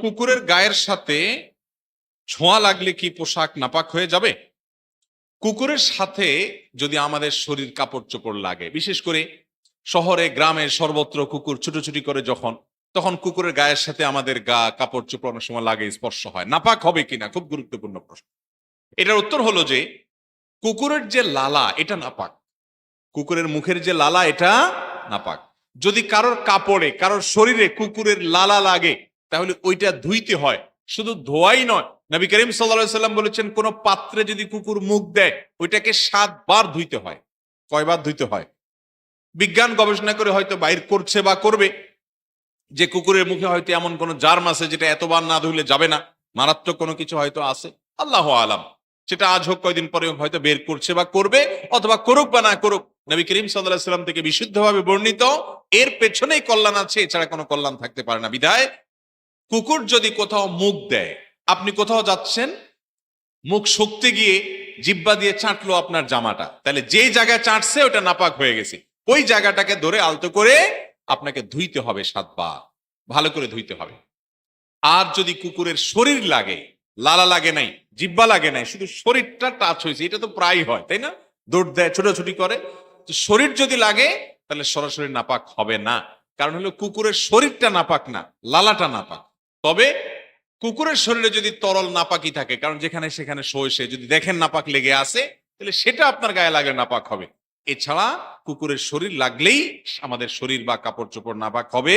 কুকুরের গায়ের সাথে ছোঁয়া লাগলে কি পোশাক নাপাক হয়ে যাবে? কুকুরের সাথে যদি আমাদের শরীর কাপড় চোপড় লাগে, বিশেষ করে শহরে, গ্রামে সর্বত্র কুকুর ছুটোছুটি করে যখন, তখন কুকুরের গায়ের সাথে আমাদের গা কাপড় চোপড় অনেক সময় লাগে, স্পর্শ হয়। নাপাক হবে কিনা? খুব গুরুত্বপূর্ণ প্রশ্ন। এটার উত্তর হলো যে, কুকুরের যে লালা, এটা নাপাক। কুকুরের মুখের যে লালা, এটা নাপাক। যদি কারোর কাপড়ে, কারোর শরীরে কুকুরের লালা লাগে তাহলে ওইটা ধুইতে হয়। শুধু ধোয়াই নয়। নবী করিম সাল্লা সাল্লাম বলেছেন, কোন পাত্রে যদি কুকুর মুখ দেয়, ওইটাকে সাতবার ধুইতে হয়, কয়বার ধুইতে হয়। বিজ্ঞান গবেষণা করে হয়তো বাইর করছে বা করবে যে কুকুরের মুখে হয়তো এমন কোন জার্ম আছে যেটা এতবার না ধুইলে যাবে না। মারাত্মক কোনো কিছু হয়তো আছে। আল্লাহ আলাম। সেটা আজ হোক, কয়দিন পরে হয়তো বের করছে বা করবে অথবা করুক বা না করুক, নবী করিম সাল্লাহ সাল্লাম থেকে বিশুদ্ধভাবে বর্ণিত, এর পেছনেই কল্যাণ আছে, এছাড়া কোনো কল্যাণ থাকতে পারে না। বিধায় কুকুর যদি কোথাও মুখ দেয়, আপনি কোথাও যাচ্ছেন? মুখ শুকতে গিয়ে জিব্বা দিয়ে চাটলো আপনার জামাটা। তাহলে যে জায়গায় চাটছে, ওটা নাপাক হয়ে গেছে। ওই জায়গাটাকে ধরে আলতো করে আপনাকে ধুইতে হবে সাতবার। ভালো করে ধুইতে হবে। আর যদি কুকুরের শরীর লাগে, লালা লাগে নাই, জিব্বা লাগে নাই, শুধু শরীরটা টাচ হয়েছে, এটা তো প্রায় হয়, তাই না? দৌড় দেয়, ছোটাছুটি করে। তো শরীর যদি লাগে, তাহলে সরাসরি নাপাক হবে না। কারণ হলো কুকুরের শরীরটা নাপাক না, লালাটা নাপাক। তবে কুকুরের শরীরে যদি তরল নাপাকি থাকে, কারণ যেখানে সেখানে সে, যদি দেখেন নাপাক লেগে আসে তাহলে সেটা আপনার গায়ে লাগলে নাপাক হবে এছাড়া কুকুরের শরীর লাগলেই আমাদের শরীর বা কাপড় চোপড় নাপাক হবে।